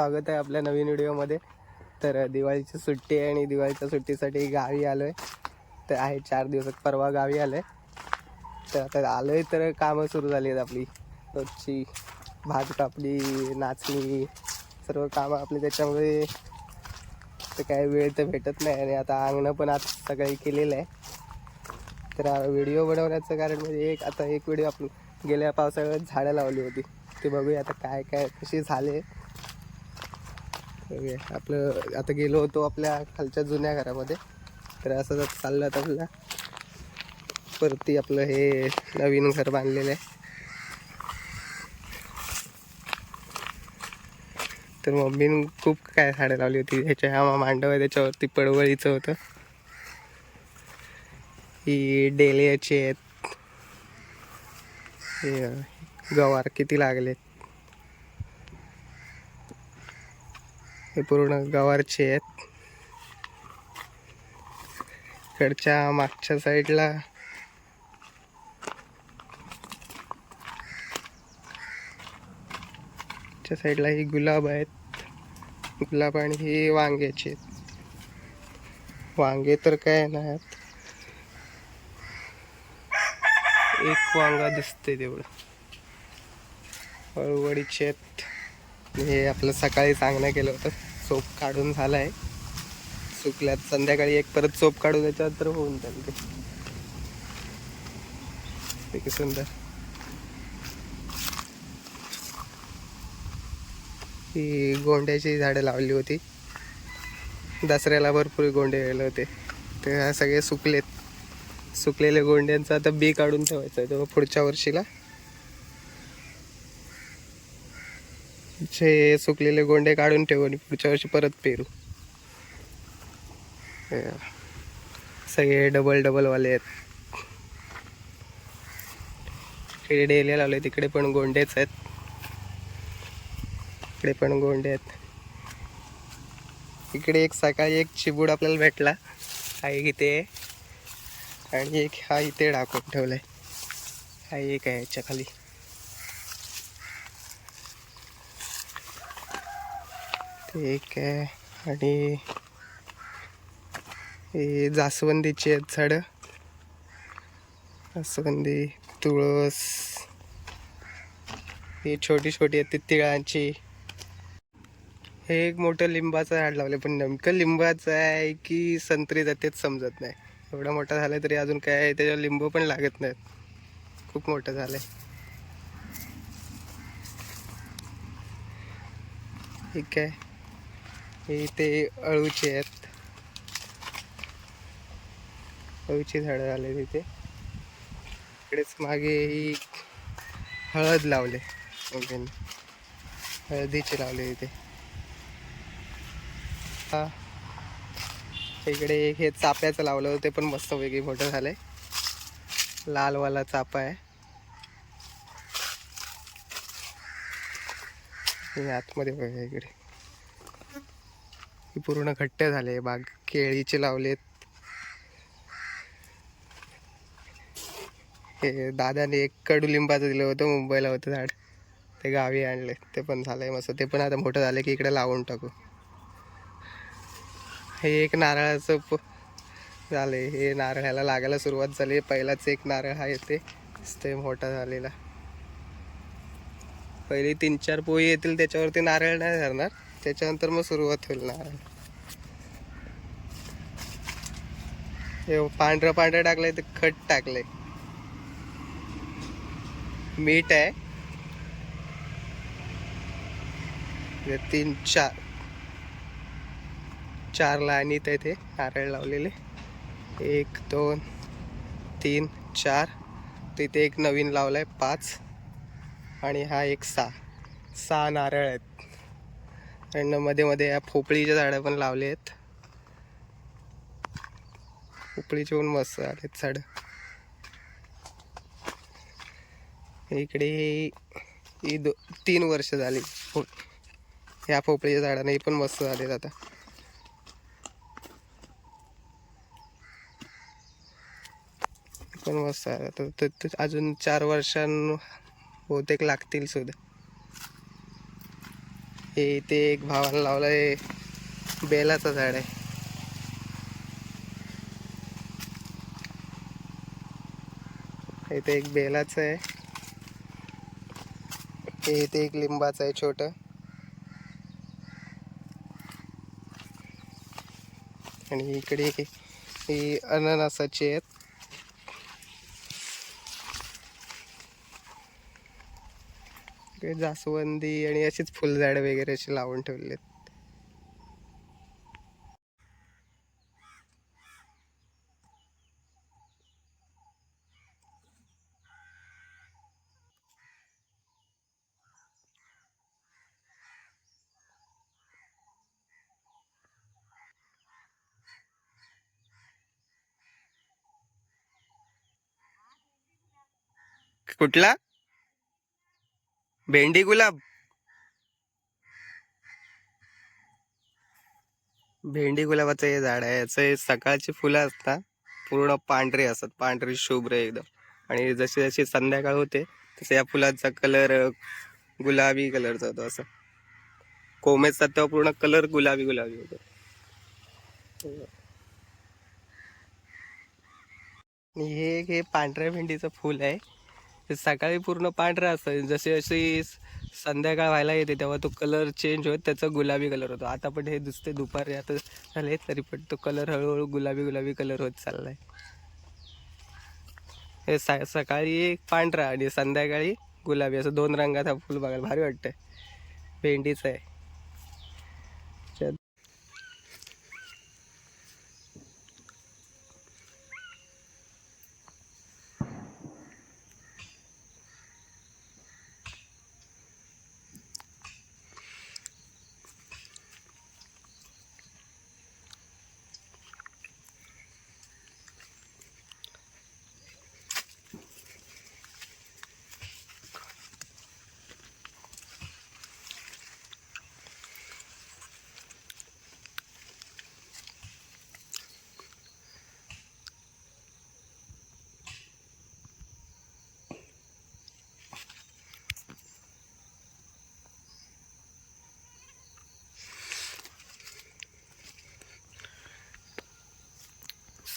स्वागत आहे आपल्या नवीन व्हिडिओमध्ये. तर दिवाळीची सुट्टी आहे आणि दिवाळीच्या सुट्टीसाठी गावी आलो आहे तर आहे चार दिवस परवा गावी आलो आहे तर आता आलो आहे तर कामं सुरू झाली आहेत आपली. रोजची भात कापली नाचणी सर्व कामं आपली त्याच्यामुळे तर काय वेळ तर भेटत नाही आणि आता अंगणं पण आज सगळी केलेलं आहे. तर व्हिडिओ बनवण्याचं कारण म्हणजे एक आता एक व्हिडिओ आपण गेल्या पावसाळ्यात झाडं लावली होती. ते बघूया आता काय काय कशी झाले. आपलं आता गेलो होतो आपल्या खालच्या जुन्या घरामध्ये. तर असं चाललं आता आपल्याला. परती आपलं हे नवीन घर बांधलेलं आहे. तर मम्मीनं खूप काय झाडं लावली होती. ह्याच्या हा मांडव आहे त्याच्यावरती पडवळीचं होतं. ही डेलियाची आहेत. गवार किती लागलेत. हे पूर्ण गवारचे आहेत. इकडच्या मागच्या साईडला. साईडला ही गुलाब आहेत. गुलाब आणि ही वांग्याचे आहेत. वांगे तर काय नाही एक वांगा दिसते तेवढं. हळूवडीचे आहेत. हे आपलं सकाळी सांगणं केलं होतं. सोप काढून झालं आहे सुकल्यात. संध्याकाळी एक परत सोप काढून त्याच्यावर तर होऊन जाईल ते. किती सुंदर. ही गोंड्याची झाडं लावली होती. दसऱ्याला भरपूर गोंडे गेले होते. ते सगळे सुकलेत. सुकलेल्या गोंड्यांचं आता बी काढून ठेवायचं आहे. तेव्हा पुढच्या वर्षीला असे सुकलेले गोंडे काढून ठेवू आणि पुढच्या वर्षी परत पेरू. सगळे डबल डबलवाले आहेत. इकडे डेल्या लावले तिकडे पण गोंडेच आहेत. इकडे पण गोंडे आहेत. इकडे एक सकाळी एक चिबूड आपल्याला भेटला. आहे इथे आणि एक हा इथे टाकून ठेवलाय. हा एक आहे याच्या खाली. ते एक आहे. आणि हे जास्वंदीची आहेत झाडं. जास्वंदी तुळस. ही छोटी छोटी आहेत ती तिळांची. हे एक मोठं लिंबाचं झाड लावलं पण नेमकं लिंबाचं आहे की संत्री तेच समजत नाही. एवढं मोठं झालं तरी अजून काय आहे, त्याच्यावर लिंबू पण लागत नाहीत. खूप मोठं झालंय. ठीक आहे. हे इथे अळूचे आहेत. अळूची झाडं झाले तिथे इकडेच मागे ही हळद लावले. हळदीचे लावले तिथे हा. इकडे एक हे चाप्याचं लावलं होतं ते पण मस्त वेगळी मोठं झालंय. लालवाला चापा आहे. आतमध्ये बघा इकडे. ही पूर्ण घट्ट झाले बाग केळीचे लावलेत. हे दादाने एक कडुलिंबाचं दिलं होतं मुंबईला होतं झाड. ते गावी आणले ते पण झालंय मस्त. ते पण आता मोठं झालं की इकडे लावून टाकू. हे एक नारळाचं प झालंय. हे नारळाला लागायला सुरुवात झाली. पहिलाच एक नारळ हा येते. ते मोठा झालेला. पहिली तीन चार पोळी येतील त्याच्यावरती नारळ नाही धरणार. त्याच्यानंतर मग सुरुवात होईल नारळ हे पांढरं पांढरं टाकलंय ते खट टाकलंय. मीठ आहे. तीन चार. चार लाईनीत आहे ते नारळ लावलेले. एक दोन तीन चार. तिथे एक नवीन लावलाय पाच. आणि हा एक सहा. सहा नारळ आहेत. आणि मध्ये मध्ये या पोपळीच्या झाडं पण लावले आहेत पोपळीचे पण मस्त आलेत झाडं. इकडे ही दो तीन वर्ष झाली. हो. पो- ह्या पोपळीच्या झाडाने पण मस्त झालेत आता. पण मस्त आहे आता अजून चार वर्षां बहुतेक लागतील सुद्धा. हे इथे एक भावानं लावलंय बेलाचं झाड आहे. इथे एक बेलाचं आहे. हे इथे एक लिंबाचं आहे छोट. आणि इकडे ही अननसाची आहेत. इकडे जास्वंदी आणि अशीच फुलझाड वगैरे अशी लावून ठेवलेत. कुठला? भेंडी गुलाब. भेंडी गुलाबाचं हे झाड आहे. याचं हे सकाळची फुलं असतात. पूर्ण पांढरे असतात. पांढरी शुभ्र एकदम. आणि जशी जशी संध्याकाळ होते तसं या फुलाचा कलर गुलाबी कलरचा होतो असं. कोमेजचा तेव्हा पूर्ण कलर गुलाबी गुलाबी होतो. हे एक हे पांढऱ्या भेंडीचं फुल आहे. सकाळी पूर्ण पांढरं असतं. जशी अशी संध्याकाळ व्हायला येते तेव्हा तो कलर चेंज होत त्याचा गुलाबी कलर होतो. आता पण हे दुसते दुपारी आता झाले तरी पण तो कलर हळूहळू गुलाबी गुलाबी कलर होत चाललाय. हे सा सकाळी एक पांढरा आणि संध्याकाळी गुलाबी. असं दोन रंगात हा फुल बघायला भारी वाटतंय. भेंडीचं आहे.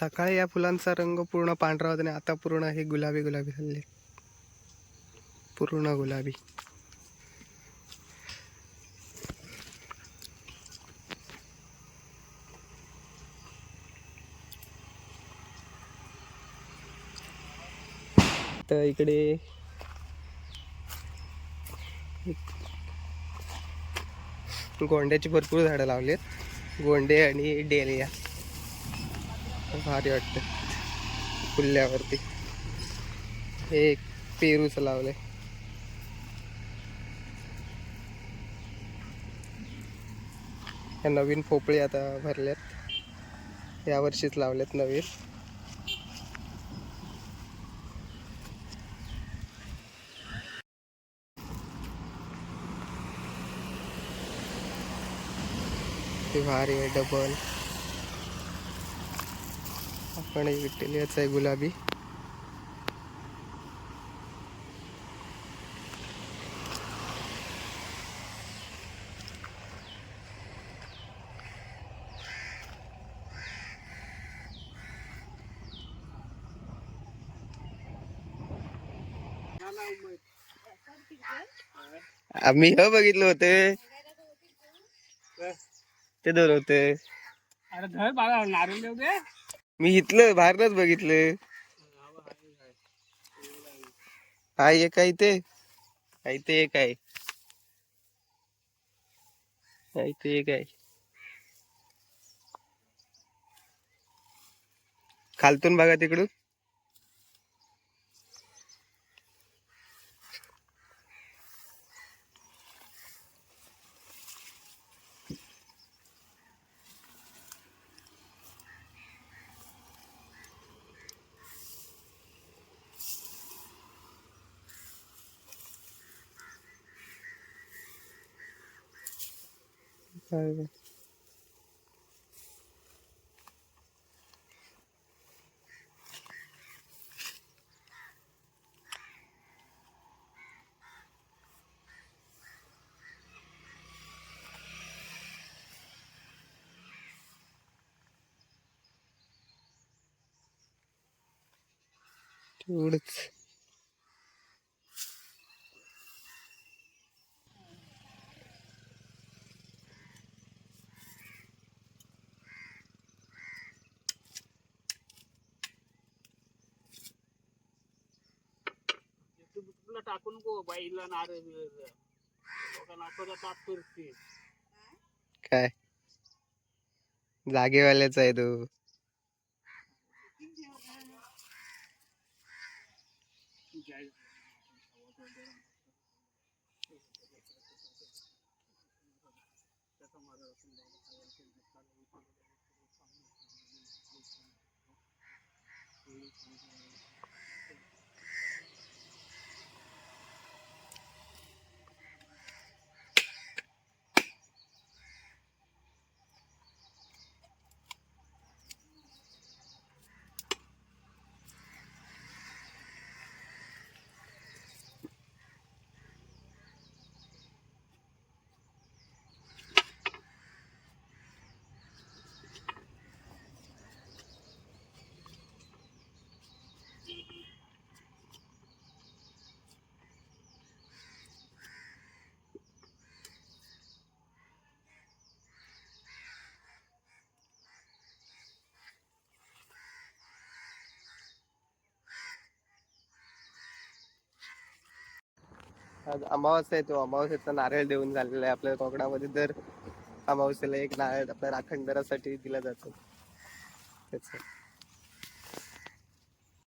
सकाळी या फुलांचा रंग पूर्ण पांढरा होता आणि आता पूर्ण हे गुलाबी गुलाबी झाले. पूर्ण गुलाबी. तर इकडे गोंड्याची भरपूर झाडं लावलीत. गोंडे आणि डेलिया. भारी वाटतं. फुल्यावरती हे एक पेरूचं लावलंय. ह्या नवीन पोपळी आता भरल्यात. या वर्षीच लावल्यात नवीन. ते भारी आहे डबल आपण एक विठ्ठलियाचा आहे गुलाबी. आम्ही हे बघितलं होते. ते दोन होते. अरे धर बाबा नारळ देऊ दे. मी इथलं बाहेरच बघितलं. हाय एक आहे ते काय ते एक आहे. आहे ते एक आहे. खालतून बघा तिकडून. താഴെ ചൂട് टाकू नको बाईला नारळ बिरळ. लोकांना आपल्याला ताप करते. काय? जागेवाल्याच आहे तू. आज अमावस्या आहे तो अमावस्याचा नारळ देऊन झालेला आहे आपल्या कोकणामध्ये. दर अमावस्याला एक नारळ आपल्या राखणदारासाठी दिला जातो. त्याचं.